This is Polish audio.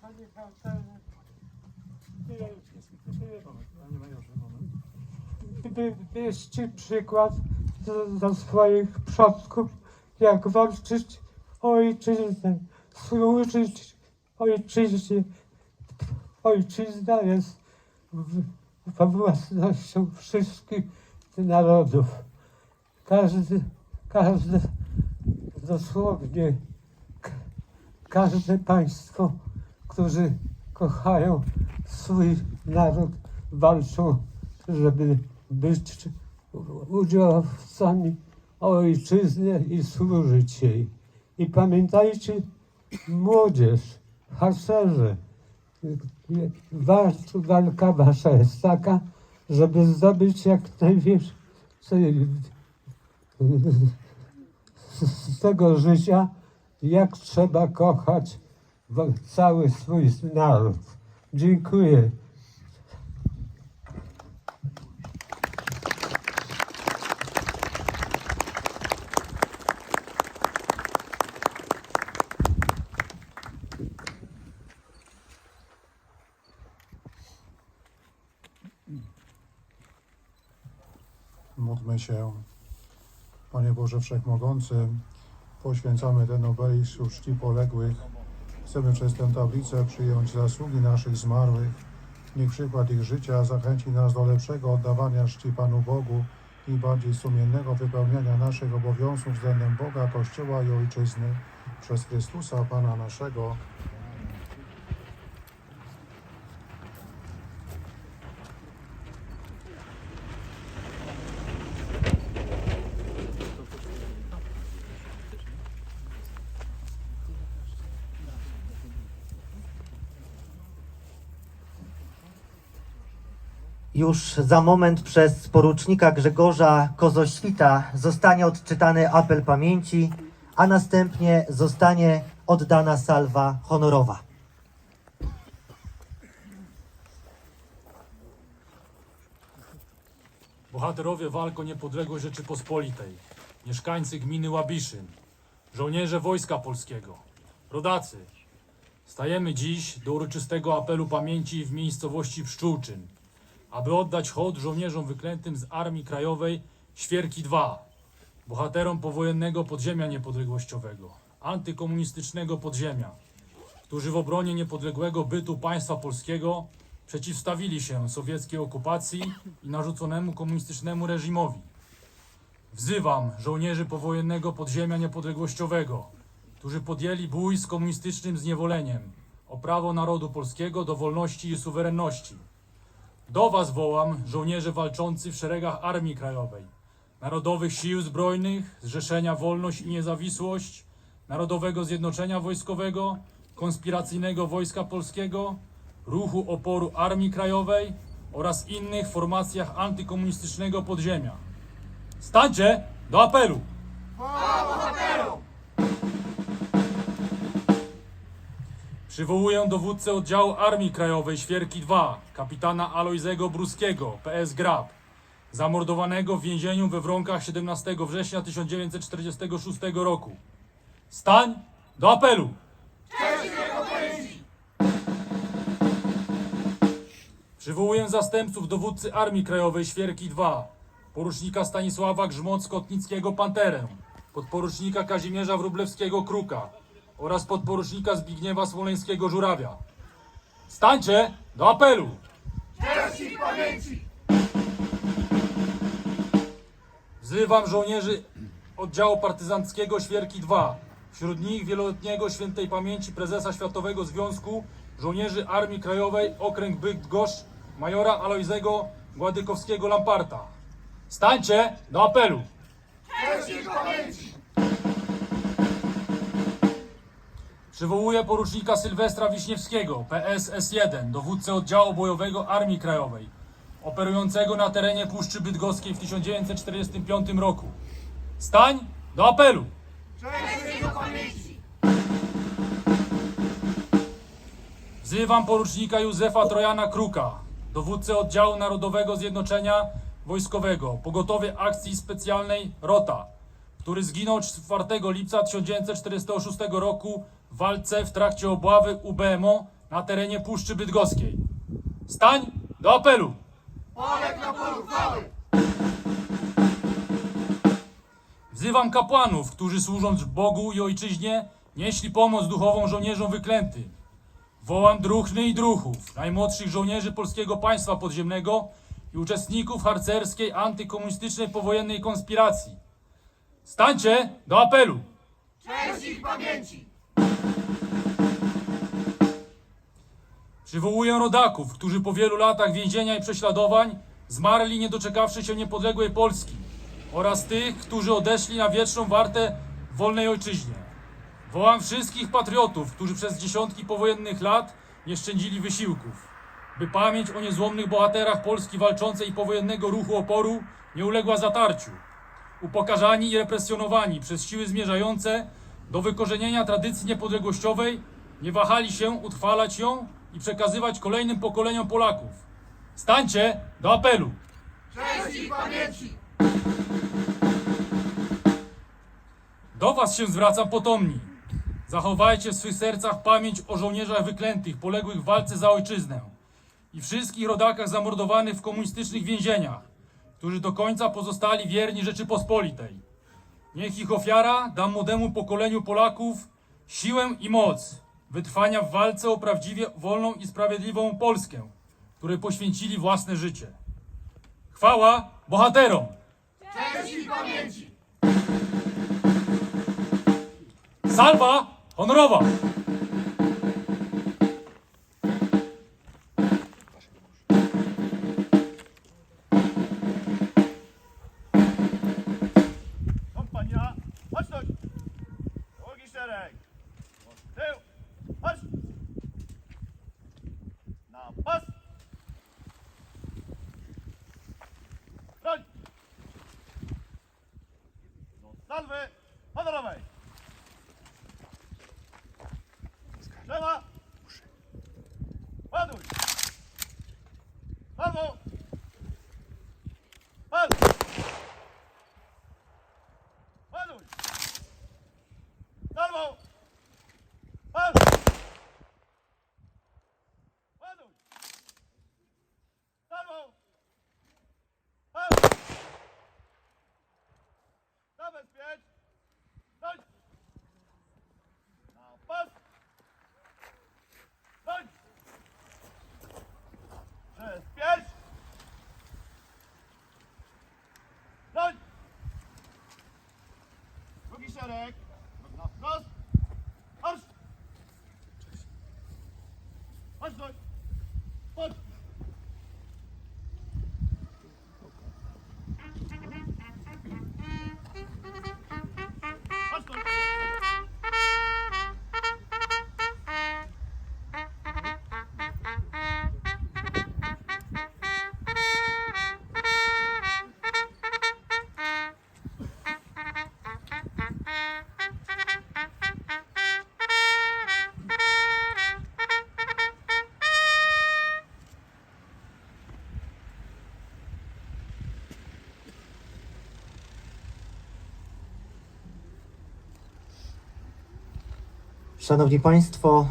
Panie Halterze. Wy- Bierzcie przykład ze swoich przodków, jak walczyć ojczyznę, służyć ojczyźnie. Ojczyzna jest własnością wszystkich narodów. Każdy, każdy, dosłownie każde państwo, którzy kochają swój naród, walczą, żeby być udziałowcami ojczyzny i służyć jej. I pamiętajcie, młodzież, harcerze, walka wasza jest taka, żeby zdobyć jak najwięcej z tego życia, jak trzeba kochać cały swój naród. Dziękuję. Módlmy się. Panie Boże Wszechmogący, poświęcamy ten obelisk uczci poległych. Chcemy przez tę tablicę przyjąć zasługi naszych zmarłych. Niech przykład ich życia zachęci nas do lepszego oddawania czci Panu Bogu i bardziej sumiennego wypełniania naszych obowiązków względem Boga, Kościoła i Ojczyzny przez Chrystusa Pana naszego. Już za moment przez porucznika Grzegorza Kozoświta zostanie odczytany apel pamięci, a następnie zostanie oddana salwa honorowa. Bohaterowie walk o niepodległość Rzeczypospolitej, mieszkańcy gminy Łabiszyn, żołnierze Wojska Polskiego, rodacy, stajemy dziś do uroczystego apelu pamięci w miejscowości Pszczółczyn, aby oddać hołd żołnierzom wyklętym z Armii Krajowej Świerki II, bohaterom powojennego podziemia niepodległościowego, antykomunistycznego podziemia, którzy w obronie niepodległego bytu państwa polskiego przeciwstawili się sowieckiej okupacji i narzuconemu komunistycznemu reżimowi. Wzywam żołnierzy powojennego podziemia niepodległościowego, którzy podjęli bój z komunistycznym zniewoleniem o prawo narodu polskiego do wolności i suwerenności. Do Was wołam, żołnierze walczący w szeregach Armii Krajowej, Narodowych Sił Zbrojnych, Zrzeszenia Wolność i Niezawisłość, Narodowego Zjednoczenia Wojskowego, Konspiracyjnego Wojska Polskiego, Ruchu Oporu Armii Krajowej oraz innych formacjach antykomunistycznego podziemia. Stańcie do apelu! Przywołuję dowódcę oddziału Armii Krajowej Świerki II, kapitana Alojzego Bruskiego, PS Grab, zamordowanego w więzieniu we Wronkach 17 września 1946 roku. Stań do apelu! Przywołuję zastępców dowódcy Armii Krajowej Świerki II, porucznika Stanisława Grzmoc-Kotnickiego Panterę, podporucznika Kazimierza Wróblewskiego Kruka oraz podporucznika Zbigniewa Smoleńskiego Żurawia. Stańcie do apelu! Wzywam żołnierzy oddziału partyzanckiego Świerki II. Wśród nich wieloletniego świętej pamięci prezesa Światowego Związku Żołnierzy Armii Krajowej Okręg Bydgoszcz majora Alojzego Gładykowskiego Lamparta. Stańcie do apelu! Przywołuję porucznika Sylwestra Wiśniewskiego, PSS-1, dowódcę oddziału bojowego Armii Krajowej, operującego na terenie Puszczy Bydgoskiej w 1945 roku. Stań do apelu! Wzywam porucznika Józefa Trojana Kruka, dowódcę oddziału Narodowego Zjednoczenia Wojskowego, pogotowie akcji specjalnej ROTA, który zginął 4 lipca 1946 roku w walce w trakcie obławy UBMO na terenie Puszczy Bydgoskiej. Stań do apelu! Wzywam kapłanów, którzy służąc Bogu i Ojczyźnie nieśli pomoc duchową żołnierzom wyklętym. Wołam druhny i druhów, najmłodszych żołnierzy polskiego państwa podziemnego i uczestników harcerskiej antykomunistycznej powojennej konspiracji. Stańcie do apelu! Przywołuję rodaków, którzy po wielu latach więzienia i prześladowań zmarli nie doczekawszy się niepodległej Polski oraz tych, którzy odeszli na wieczną wartę w wolnej ojczyźnie. Wołam wszystkich patriotów, którzy przez dziesiątki powojennych lat nie szczędzili wysiłków, by pamięć o niezłomnych bohaterach Polski walczącej i powojennego ruchu oporu nie uległa zatarciu. Upokarzani i represjonowani przez siły zmierzające do wykorzenienia tradycji niepodległościowej, nie wahali się utrwalać ją i przekazywać kolejnym pokoleniom Polaków. Stańcie do apelu! Do was się zwracam potomni. Zachowajcie w swych sercach pamięć o żołnierzach wyklętych, poległych w walce za ojczyznę i wszystkich rodakach zamordowanych w komunistycznych więzieniach, którzy do końca pozostali wierni Rzeczypospolitej. Niech ich ofiara da młodemu pokoleniu Polaków siłę i moc wytrwania w walce o prawdziwie wolną i sprawiedliwą Polskę, której poświęcili własne życie. Chwała bohaterom! Salwa honorowa! Salwy honorowej! Alcorec Szanowni Państwo,